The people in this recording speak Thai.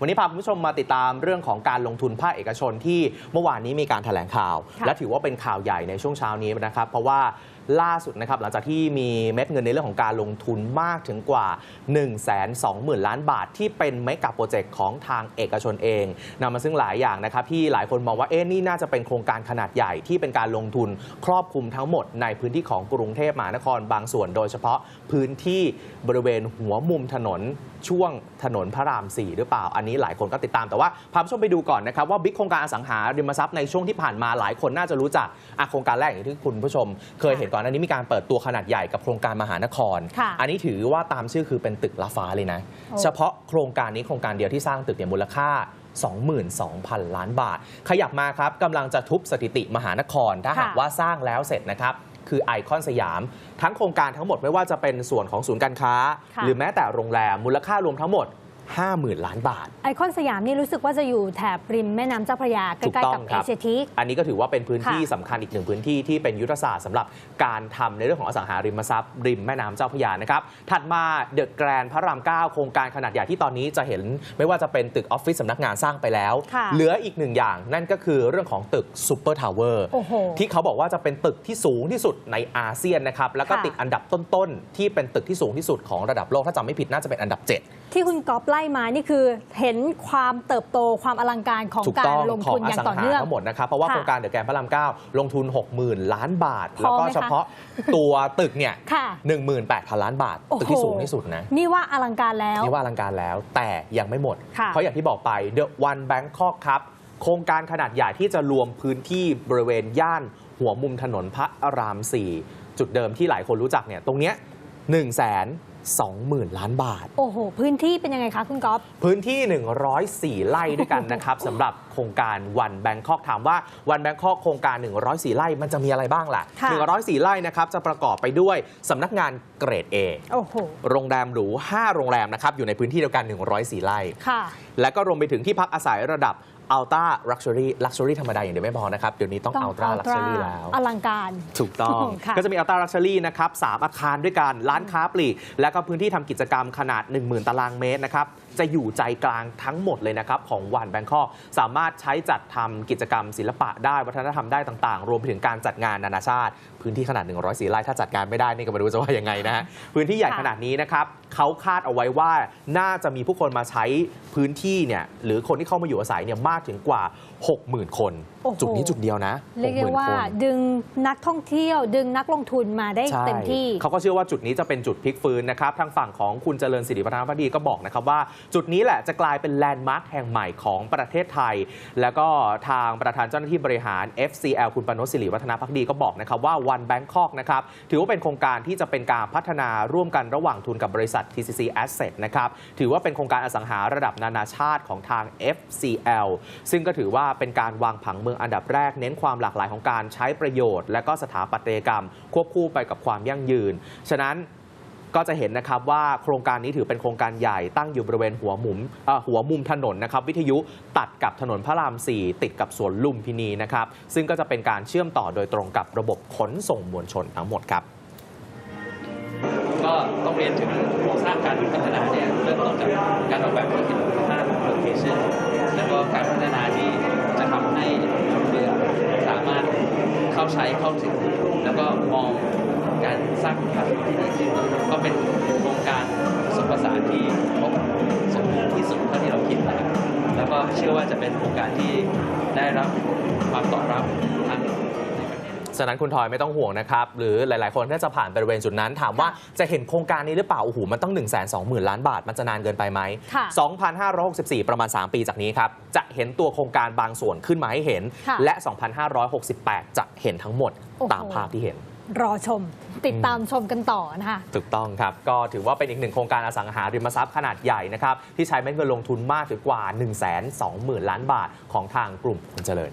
วันนี้พาคุณผู้ชมมาติดตามเรื่องของการลงทุนภาคเอกชนที่เมื่อวานนี้มีการแถลงข่าวค่ะและถือว่าเป็นข่าวใหญ่ในช่วงเช้านี้นะครับ เพราะว่า ล่าสุดนะครับหลังจากที่มีเม็ดเงินในเรื่องของการลงทุนมากถึงกว่า 1 2 0 0 0 0 ล้านบาท ที่เป็นเมกะโปรเจกต์ของทางเอกชนเองนำมาซึ่งหลายอย่างนะครับที่หลายคนมองว่าเอ๊ะนี่น่าจะเป็นโครงการขนาดใหญ่ที่เป็นการลงทุนครอบคลุมทั้งหมดในพื้นที่ของกรุงเทพมหานครบางส่วน โดยเฉพาะพื้นที่บริเวณหัวมุมถนนช่วงถนนพระราม 4 หรือเปล่า อันนี้หลายคนก็ติดตามแต่ว่าพาผู้ชมไปดูก่อนนะครับว่าบิ๊กโครงการอสังหาริมทรัพย์ในช่วงที่ผ่านมาหลายคนน่าจะรู้จักโครงการแรกอย่างที่คุณผู้ชมเคยเห็นก่อนหน้านี้มีการเปิดตัวขนาดใหญ่กับโครงการมหานครค่ะอันนี้ถือว่าตามชื่อคือเป็นตึกละฟ้าเลยนะโอ้เฉพาะโครงการนี้โครงการเดียวที่สร้างตึกเนี่ยมูลค่า 22,000 ล้านบาท ขยับมาครับกำลังจะทุบสถิติมหานคร ถ้าหากค่ะว่าสร้างแล้วเสร็จนะครับคือไอคอนสยาม ทั้งโครงการทั้งหมดไม่ว่าจะเป็นส่วนของศูนย์การค้าค่ะหรือแม้แต่โรงแรมมูลค่ารวมทั้งหมด 50,000 ล้านบาท ไอคอนสยามนี่รู้สึกว่าจะอยู่แถบริมแม่น้ำเจ้าพระยาใกถูกล้ต้องๆกับคเอรับเชียทิกอันนี้ก็ถือว่าเป็นพื้นที่ค่ะสำคัญอีกหนึ่งพื้นที่ที่เป็นยุทธศาสตร์สำหรับการทำในเรื่องของอสังหาริมทรัพย์ริมแม่น้ำเจ้าพระยานะครับ ถัดมาเดอะแกรนพระราม 9 โครงการขนาดใหญ่ที่ตอนนี้จะเห็น ไม่ว่าจะเป็นตึกออฟฟิศสำนักงานสร้างไปแล้ว ค่ะเหลืออีกหนึ่งอย่างนั่นก็คือเรื่องของตึกซูเปอร์ทาวเวอร์โอ้โหที่เขาบอกว่าจะเป็นตึกที่สูงที่สุดในอาเซียนนะครับแล้วก็ค่ะ ติดอันดับต้นๆที่เป็นตึกที่สูงที่สุดของระดับโลกถ้าจำไม่ผิดน่าจะเป็นอันดับ7ที่คุณก๊อฟไล่มานี่คือเห็นความเติบโตความอลังการของถูกกาต้รองลงขอทุงนออย่างสังต่อหาเนื่องทั้งหมดนะครับเพราะว่าค่ะโครงการเดอะแกรนพระราม9ลงทุน 60,000 ล้านบาทพอแล้วก็ไหมคะเฉพาะตัวตึกเนี่ยค่ะ18,000ล้านบาทโอ้โหตึกที่สูงที่สุดนะ นี่ว่าอลังการแล้วนี่ว่าอลังการแล้วแต่ยังไม่หมดค่ะเพราะอย่างที่บอกไป The One Bangkok ครับโครงการขนาดใหญ่ที่จะรวมพื้นที่บริเวณย่านหัวมุมถนนพระราม 4 จุดเดิมที่หลายคนรู้จักเนี่ยตรงเนี้ย1 2 0 0 0 0 ล้านบาท โอ้โห พื้นที่เป็นยังไงคะคุณก๊อฟพื้นที่ 104 ไร่ด้วยกันนะครับสำหรับโครงการวันแบงคอกถามว่าวันแบงคอกโครงการ 104 ไร่มันจะมีอะไรบ้างล่ะค่ะ104 ไร่นะครับจะประกอบไปด้วยสำนักงานเกรด A โอ้โหโรงแรมหรู 5 โรงแรมนะครับอยู่ในพื้นที่เดียวกัน 104 ไร่ค่ะและก็รวมไปถึงที่พักอาศัยระดับ อัลต้าลักชัวรี่ลักชัวรี่ธรรมดาอย่างเดียวไม่พอนะครับ เดี๋ยวนี้ต้องต้องอัลตร้าลักชัวรี่แล้ว อลังการ ถูกต้องค่ะก็จะมีอัลต a า u ั u รี่นะครับสามอาคารด้วยกัน ร้านค้าปลีก และก็พื้นที่ทำกิจกรรมขนาด 10,000 ตารางเมตรนะครับ จะอยู่ใจกลางทั้งหมดเลยนะครับ ของวันแบงคอกสามารถใช้จัดทำกิจกรรมศิลปะได้วัฒนธรรมได้ต่างๆ รวมไปถึงการจัดงานนานาชาติ พื้นที่ขนาด 104 ไร่ถ้าจัดงานไม่ได้นี่ก็ไม่รู้จะว่ายังไงนะฮะพื้นที่ใหญ่ค่ะขนาดนี้นะครับเขาคาดเอาไว้ว่าน่าจะมีผู้คนมาใช้พื้นที่เนี่ยหรือคนที่เข้ามาอยู่อาศัยเนี่ยมากถึงกว่า 60,000 คนโอ้โหจุดนี้จุดเดียวนะเรียกได้60,000ว่าคนดึงนักท่องเที่ยว ดึงนักลงทุนมาได้ใช่เต็มที่ เขาก็เชื่อว่าจุดนี้จะเป็นจุดพลิกฟื้นนะครับ ทางฝั่งของคุณเจริญสิริวัฒนพักดีก็บอกนะครับว่า จุดนี้แหละจะกลายเป็นแลนด์มาร์คแห่งใหม่ของประเทศไทย แล้วก็ทางประธานเจ้าหน้าที่บริหาร FCL คุณปนศสิริวัฒนพักดีก็บอกนะครับว่า One Bangkok นะครับถือว่าเป็นโครงการที่จะเป็นการพัฒนาร่วมกันระหว่างทุนกับบริษัท TCC Asset นะครับถือว่าเป็นโครงการอสังหาระดับนานาชาติของทาง FCL ซึ่งก็ถือว่าเป็นการวางผังเมืองอันดับแรก เน้นความหลากหลายของการใช้ประโยชน์ และก็สถาปัตยกรรม ควบคู่ไปกับความยั่งยืน ฉะนั้นก็จะเห็นนะครับว่าโครงการนี้ถือเป็นโครงการใหญ่ตั้งอยู่บริเวณหัวมุมหัวมุมถนนนะครับวิทยุตัดกับถนนพระราม 4 ติดกับสวนลุมพินีนะครับซึ่งก็จะเป็นการเชื่อมต่อโดยตรงกับระบบขนส่งมวลชนทั้งหมดครับ ใช้เข้าถึง แล้วก็มองการสร้างคุณภาพชีวิตที่ดีขึ้นก็เป็นโครงการผสมผสานที่ครบสมบูรณ์ที่สุดเท่าที่เราคิดนะครับแล้วก็เชื่อว่าจะเป็นโครงการที่ได้รับความตอบรับ ฉะนั้นคุณทอยไม่ต้องห่วงนะครับ หรือหลาย ๆ คนถ้าจะผ่านบริเวณจุดนั้น ถามว่าจะเห็นโครงการนี้หรือเปล่า โอ้โห มันต้อง 1 2 0 0 0 0 ล้านบาท มันจะนานเกินไปไหมค่ะ2,564 ประมาณ 3 ปีจากนี้ครับ จะเห็นตัวโครงการบางส่วนขึ้นมาให้เห็นค่ะและ 2,568 จะเห็นทั้งหมดโอ้โหตามภาพที่เห็นรอชมติดตามชมกันต่อนะคะถูกต้องครับ ก็ถือว่าเป็นอีกหนึ่งโครงการอสังหาริมทรัพย์ขนาดใหญ่นะครับ ที่ใช้เม็ดเงินลงทุนมากถึงกว่า 1 2 0 0 0 0 ล้านบาทของทางกลุ่มคุณเจริญ